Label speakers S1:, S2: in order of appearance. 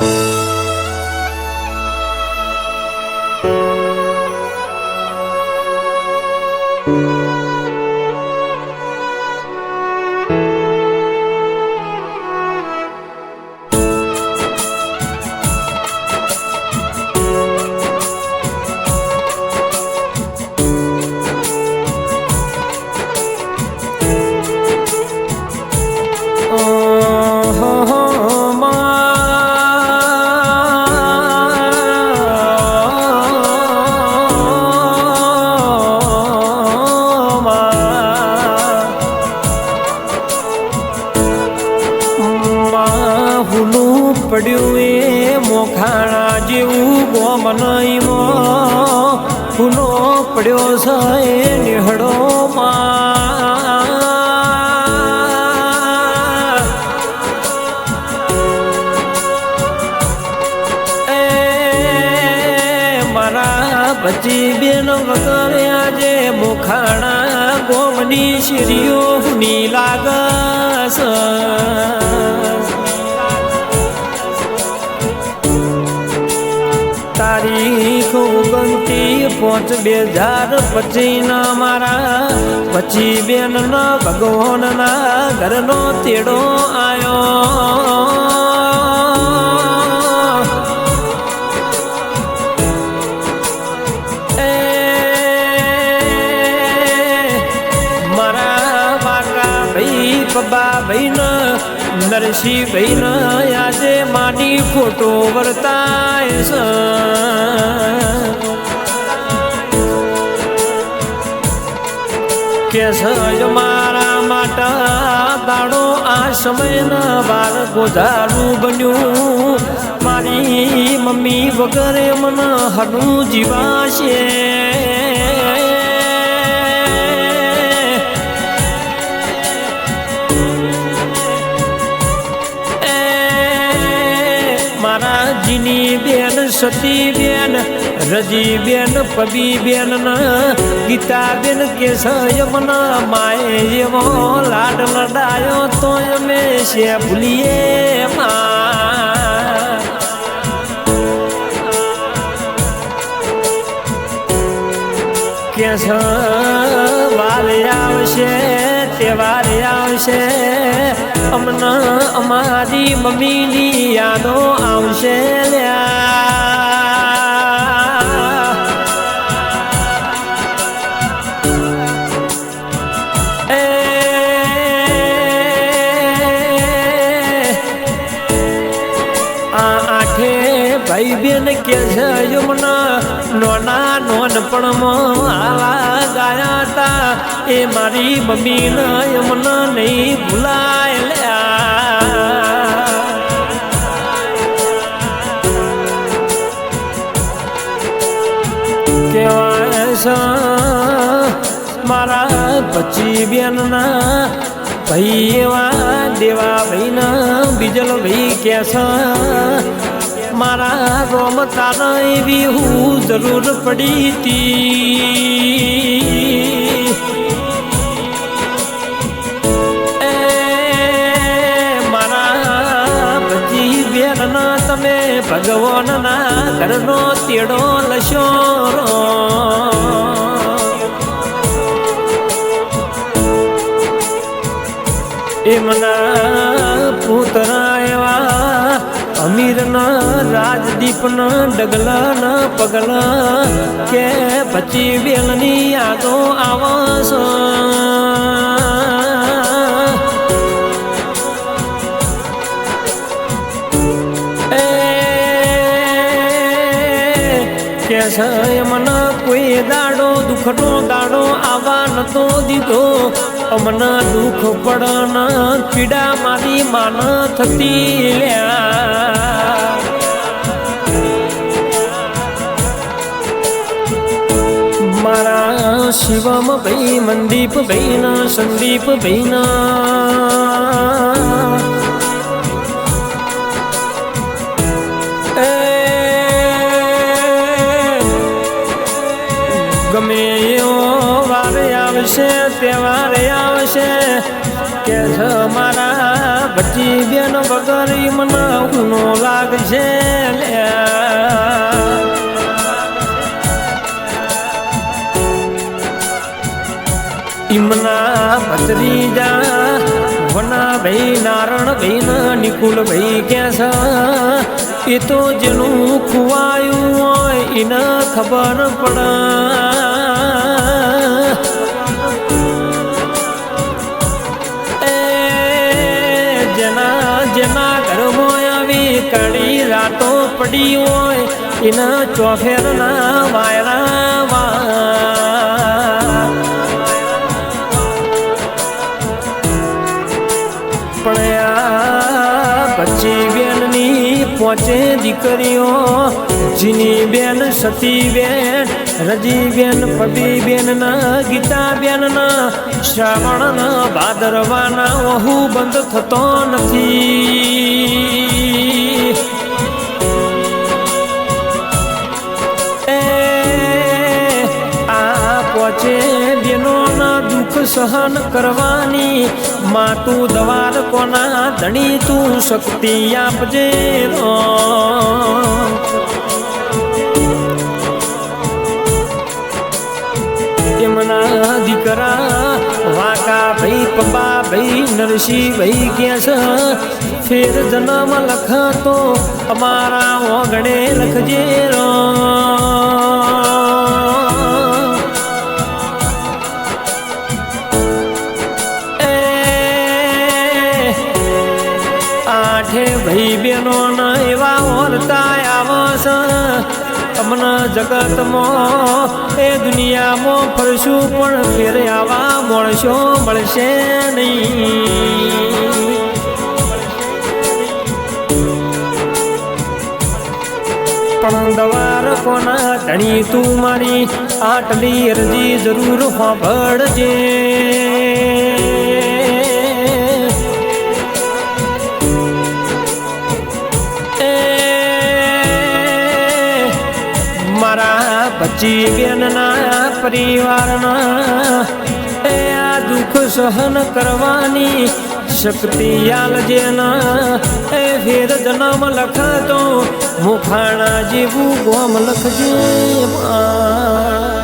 S1: life. પડ્યું એ મોખાણા જેવું ગોમન ફૂલો પડ્યો છે નિહળો પછી મારા બચી બેન વગર આજે મુખાણા ગોમની શ્રીઓ ની લાગસ. પાંચ બે હજાર પછી ના મારા. પછી બેન ના ભગવાન ના ઘરનો તેડો આવ્યો મારા વાકા ભાઈ પબા ભાઈ ન નરસિંહ આજે માની ખોટો વર્તાય કે મારા માટા દાડો આ સમયના બાર ગોધારું બન્યું મારી મમ્મી વગરે મન હનું જીવાશે. મારા જીની બેન સતી બેન રજી બેન પબી બેન ગીતા બેન કેસય મન માએ જેવો લાડ લડાયો તો અમે છે ભૂલીએ મા. કેસ વાલે આવશે, તહેવાર આવશે અમને અમારી મમ્મીની યાદો આવશે લ્યા. ભાઈ બેન કે છે, યમુના, નોના નોનપણમાં આવા ગાયા તા. એ મારી મમ્મી ન યમુના નહીં ભૂલાય લ્યા. કેવાય છે, મારા પછી બેનના ભાઈ એવા દેવા ભાઈના બીજલ ભાઈ કે છે. મારા રોમ તારા એવી હું જરૂર પડી તી એ મારા પછી વેરના તમે ભગવાનના ઘરનો તેડો લશો એમના પુતરા અમીરના રાજદીપના ડગલાના પગલા કે પછી વેલની યાદો આવાસ. કે મને કોઈ દાડો દુઃખનો દાડો આવા નતો દીધો. અમને દુઃખ પડના પીડા મારી માન થતી લ્યા. શિવમ ભાઈ મનદીપ ભૈના, સંદીપ ભૈના. ગમે એવો વારે આવશે, તહેવારે આવશે, કે મારા બચી બેન વગર મને ઊનો લાગશે. ઈમના ભત્રીજા વના ભાઈ નારણ ભાઈ નિકુલ ભાઈ ક્યાં છે? એ તો જેનું ખુવાયું હોય એને ખબર પડે. જેના જેના ઘરમાં આવી કડી રાતો પડી હોય, એના ચોફેરના વાયરા આ બેનની પોચે દીકરીઓ, જીની બેન, સતી બેન, રજી બેન પબી બેન ગીતા બેન ના, શ્રાવણ ભાદરવાના વહુ બંધ થતો નથી. આ પોચે બેનોના દુઃખ સહન કરવાની માં તું દવાર કોના ધણી તું શક્તિ આપજે રો. એમના દીકરા વાકા ભાઈ પપ્પા ભાઈ, નરસિંહ ભાઈ ક્યાં છે ફેર જન્મ લખતો અમારા ઓગણે લખજે રો ભાઈ બહેનો એવા ઓરતા આવસ તમને જગતમાં એ દુનિયામાં ફરશું પણ ફેર આવા મળશો, મળશે નહીં. પણ દવાર કોના ધણી તું મારી? આટલી અરજી જરૂર સાંભળજે બેનના પરિવારના એ આ દુઃખ સહન કરવાની શક્તિ આલજેના એ ફેર જન્મ લખતો, મુખાણા જેવું ગોમ લખજે મા.